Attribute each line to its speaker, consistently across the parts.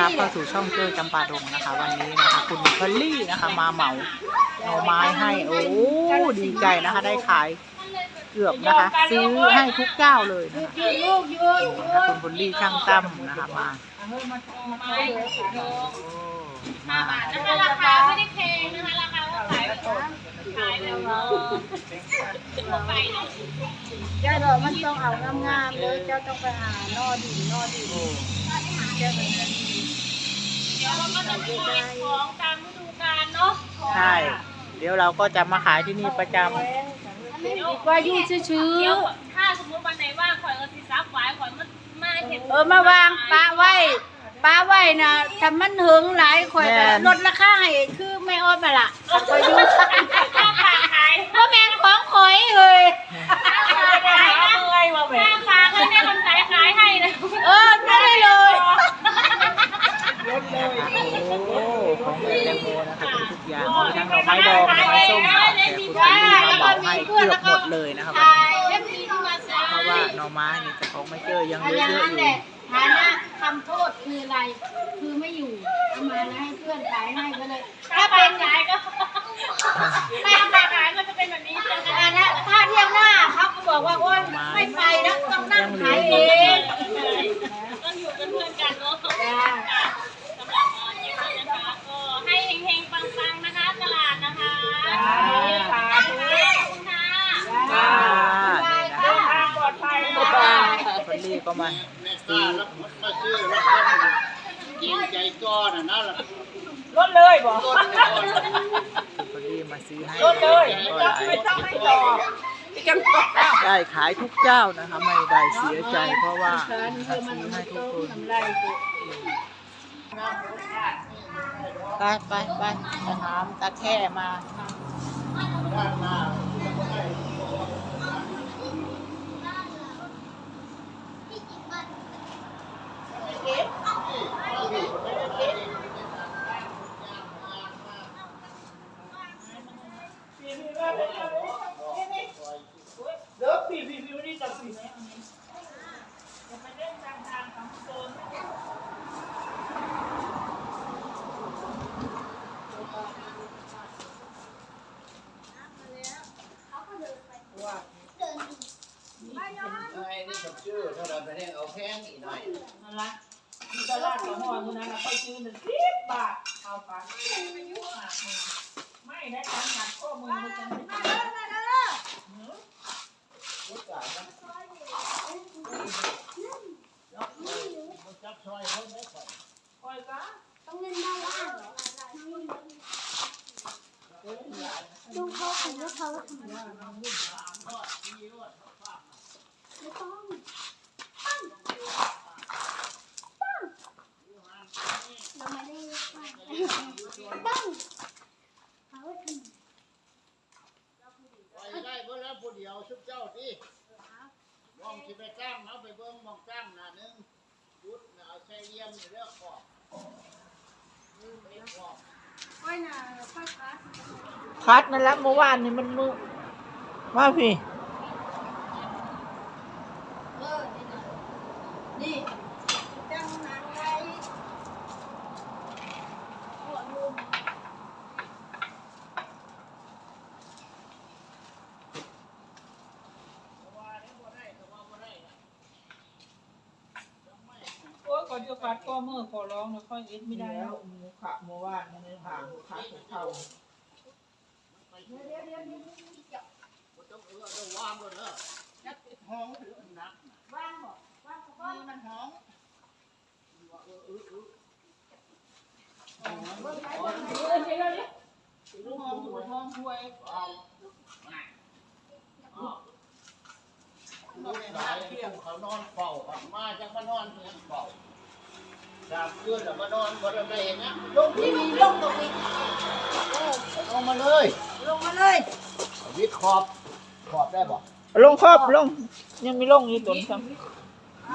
Speaker 1: รับเข้าสู่ช่องเจอจำปาดงนะคะ วันนี้นะคะ คุณพลลี่นะคะ มาเหมาหน่อไม้ให้โอ้ดีใจนะคะ ได้ขายเกือบนะคะ ซื้อให้ทุกเจ้าเลยนะคะคุณพลลี่ช่างตั้มนะคะมาโอ้มา
Speaker 2: นะคะราคาไม่ได้แพงนะคะราคาขายแบบขายแบบทั่วไปเนาะ
Speaker 3: เจ้าดอกมันต้องเอางามๆเลยเจ้าต้องไปหานอดินนอดิน
Speaker 1: โอ้
Speaker 3: เจ้าแบบนั้ น
Speaker 2: เดี๋ยวเราก็จะมีของตามฤดูกาลเนาะ
Speaker 1: ใช่ เดี๋ยวเราก็จะมาขายที่นี่ประจำ
Speaker 3: ดีกว่าอยู่ชื่อ
Speaker 2: เดี๋ยวถ้าสมมติวันไหนว่างข่อยก็สิซับไว้ข่อยมามาเห็น
Speaker 3: ๆเออมาวางปลาไว้ปลาไว้นะถ้ามันหึงหลายข่อยก็ลดราคาให้คือไม่ออดมาละข่อยอยู่
Speaker 2: ค่าฝากขาย
Speaker 3: บ่แม่นของข่อยเอ้ย
Speaker 2: ค่าฝากขายนะค่าฝากให้แม่คนขายขายให้นะ
Speaker 3: เออไม่ได้เลย
Speaker 1: โอ้ ของแม่แตงโมนะคะมีทุกอย่างมีทั้งดอกไม้ดองดอกไม้ส้มแต่คุณตาลี่มาบอกให้เกือบหมดเลยนะคะวันนี้
Speaker 2: เพ
Speaker 1: ราะว่าหน่อไม้นี่แต่ของไม่เจอยังเหลือ
Speaker 3: อย่าง
Speaker 1: เยอะอยู่
Speaker 3: ฐานะคำโทษคืออะไร คือไม่อยู่เอามาแล้วให้เพื่อนขายให้ก็เลย
Speaker 2: ถ้าเป็นอย่าฝากขายก็จะเป็นแบบนี้จ้ะ
Speaker 3: อันนั้นถ้าเที่ยวหน้าเขาก็บอกว่าโอ๊ยไม่ไปแล้วต้องนั่งขายเอง
Speaker 2: ต้องอยู่เป็นเพื่อนกันเนาะ
Speaker 3: จ้า
Speaker 2: สำหรับวันนี้นะคะก็ให้เฮงๆปังๆนะคะตลาดนะคะขอบคุณค่ะ
Speaker 1: อ่านี่นะ
Speaker 3: ปลอดภัย
Speaker 1: พอลลี่ ก็มา
Speaker 4: แม่ค้ารับมาซื้อแล้วคนเกินใจก้อนอะนะล่ะ
Speaker 1: พอลลี่มาซื้อให้ก็หลายได้ขายทุกเจ้านะคะไม่ได้เสียใจเพราะว่าซื้อให้ทุกคนไปไปไปไปหามตะแค่มา
Speaker 4: ไอ้นี่ผมชื่อถ้าเราไปเรียกเอาแพงอีกหน่อย
Speaker 5: ตลาดของหอยคนนั้นนะไปซื้อหนึ่งสิบบาทเอาไปไม่ได้การหักข้อมือมันจะไม่ได้
Speaker 4: จับซอยคนได้ก่อน
Speaker 5: คอยซะ
Speaker 3: ต้องเล่นได้ละดูเขาถึงว่าเขาทำ ไม่ต้อง เราไม่ได้ต้งเขาทำ
Speaker 4: ไปได้เบิ่แล้วผู้เดียวชุบเจ้าที่มองที่ไปจ้างเอาไปเบิ่งมองจ้างหน้านึงยุดเอาใช้เลี่ยมนี่เลือกขอบเล็กขอบ
Speaker 3: ค่อยน่ะค่อยคัด
Speaker 1: คัดนั่นแหละเมื่อวานนี่มันมือ มาพี่
Speaker 3: เออนี่จังหนังไว้หัวลุม
Speaker 5: โอ้ยก่อนจะกัดข้อมือขอร้องนะค่อยเอ็ดไม่ได้
Speaker 1: แล้
Speaker 5: ว
Speaker 1: หมูขาเมื่อวานนี่ผ่าหมูขาเขา
Speaker 4: บ่ต้ องเออต้องวางเลยเด้อยัดติดห้องถือหนัก
Speaker 3: ว่างบอกว่างก็ว่าง
Speaker 4: นี่มันห้อง
Speaker 5: ลูกห้องหัวห้องถ้วย
Speaker 4: เอาลูกสายเที่ยงเขานอนเฝ้ามาจังมานอนเที่ยงเฝ้าสามคืนแล้วมานอนบ่ได้เห็นนะ
Speaker 3: ลงที่นี่ลงตรงนี้
Speaker 4: ลงมาเลย
Speaker 3: ลงมาเลย
Speaker 4: วิดขอบ ขอบได้บ่
Speaker 1: ลงครอบลง ยังมีลงอยู่ตนซ้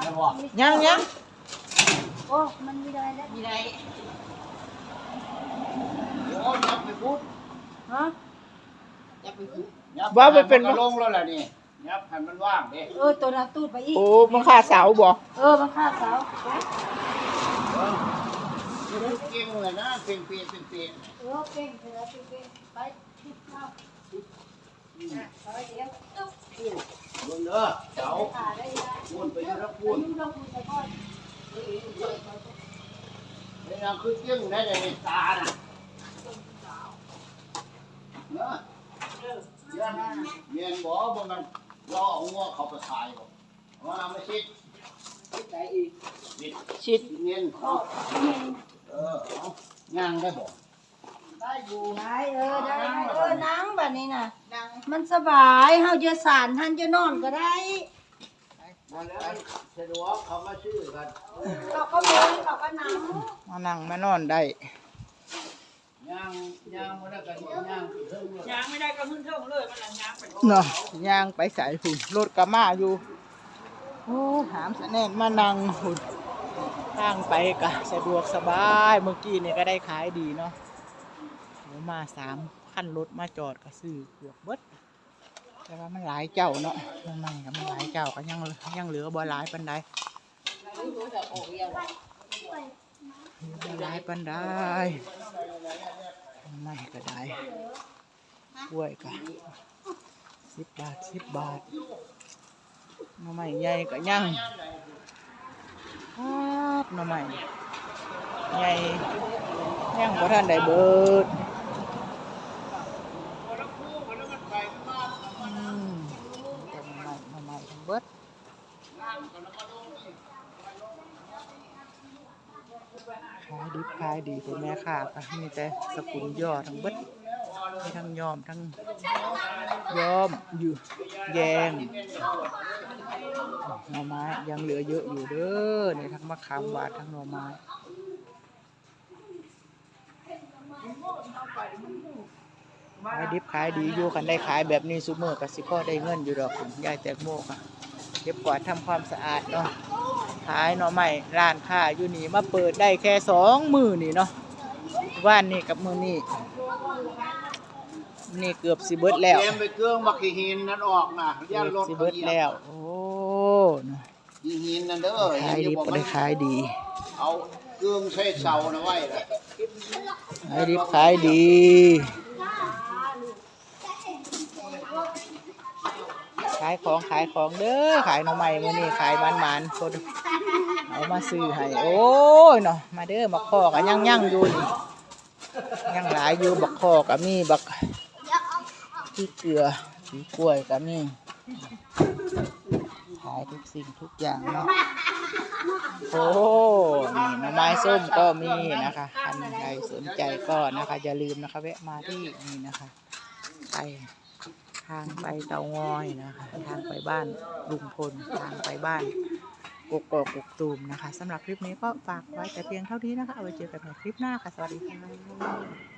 Speaker 4: ได้บ่ำ
Speaker 1: ยังยัง
Speaker 3: โอ้ มันมีอะไรแล้วมีอะไร
Speaker 4: โอ้ยับไปพุด
Speaker 3: ฮะ
Speaker 4: ยับไปพุดยับมันก็ลงแล้วล่ะนี่ยับให้มันว่างเด้
Speaker 3: เออ ตัวนั้นตูดไปอีก
Speaker 1: โอ้มันขาเสาบ่
Speaker 3: เออ มันฆ่าเสา
Speaker 4: เลูกเก่งเลยนะเพ่งเปียเพ่งเปีย
Speaker 3: เออเก่งเถอะเก่งไปเข้าอะเอาไว้ เบิ่
Speaker 4: งเด้อเจ้า
Speaker 3: ขาได้ยัง
Speaker 4: พูนไปอยู่ทักพูน
Speaker 3: ยุ่งเราคุยกันก่อน
Speaker 4: ในนางคือเก่งได้ในตาน่ะเนาะเรื่องเมียนบ่บ่มันรอเอางัวเขาไปขายบ่ว่าน้ำไม่ชิดชิดไหนอีก
Speaker 1: ชิด
Speaker 4: ชิดเมียนเขาเออเอาย่างได้บ่
Speaker 3: ได้อยู่ไหมเออได้เออนั่งแบบนี้น่ะมันสบายเฮาจะสารท่านจะนอนก็ได้
Speaker 4: มาแล้วสะดวกเขามาซื้อกัน
Speaker 3: เขาก็เมืองเขาก็นั่ง
Speaker 1: มานั่งมานอนได้
Speaker 4: ย่างย่างมาแล้วกันย่างเพิ่มเลย
Speaker 5: ยางไม่ได้ก็ขึ้นเท่าเลยมันหลังยางไป
Speaker 1: เนาะย่างไปสายหุ่นรถกระมาอยู่โอ้หามสะแน่นมานั่งหุ่นทางไปกะสะดวกสบายเมื่อกี้นี่ก็ได้ขายดีเนาะโอ้ มาสามขั้นรถมาจอดก็ซื้อเกือบเบิดแต่ว่ามันหลายเจ้าเนาะมันไม่ก็มันหลายเจ้าก็ยังยังเหลือบ่หลายปันใดบ่หลายปันใดไม่ก็ได้กล้วยก็สิบบาทสิบบาทหน่อไม้ใหญ่ก็ยังครับหน่อไม้ใหญ่ยังบ่ทันได้เบิด อืมแต่ใหม่ใหม่ทั้งเบิดขายดีขายดีคุณแม่ค่ะก็มีแต่สกุลย่อทั้งเบิดมีทั้งยอมทั้งยอมอยู่แยงหน่อไม้ยังเหลือเยอะอยู่เด้อในทั้งมะขามหวานทั้งหน่อไม้ขายดิบขายดีอยู่กันได้ขายแบบนี้ซุมือกับสิพ่อได้เงินอยู่ดอกคุณยายแตงโมค่ะเก็บกวาดทำความสะอาดเนาะ ขายหน่อไม้ร้านค้าอยู่นี่มาเปิดได้แค่สองมือนี่เนาะว่านนี่กับมือนี่นี่เกือบสิเบิดแล้ว
Speaker 4: เตรียมไปเครื่องมักขี้หินนั่นออกนะย่านรถ
Speaker 1: สิเบิดแล้ว โอ้เนาะ
Speaker 4: ขี้หินนั่นเด้อ
Speaker 1: ขายดี
Speaker 4: บ่
Speaker 1: บ่ได้ขายดี
Speaker 4: เอาเครื่องใช้เสานะไว้ละ
Speaker 1: ขายดีขายดีขายของขายของเด้อขายหน่อไม้มื้อนี้ขายมันๆคน เอามาซื้อให้ โอ้ยเนาะมาเด้อบักคอก็ยังยังอยู่นี่ยังหลายอยู่บักคอก็มีบักที่เกลือสีกล้วยก็มีขายทุกสิ่งทุกอย่างเนาะโอ้นี่หน่อไม้ส้มก็มีนะคะท่านใดสนใจก็นะคะ อย่าลืมนะคะแวะมาที่นี่นะคะไปทางไปเตางอยนะคะ ทางไปบ้านลุงพลทางไปบ้าน กกอกกกตูมนะคะสำหรับคลิปนี้ก็ฝากไว้แต่เพียงเท่านี้นะคะเอาไว้เจอกันในคลิปหน้าค่ะ สวัสดีค่ะ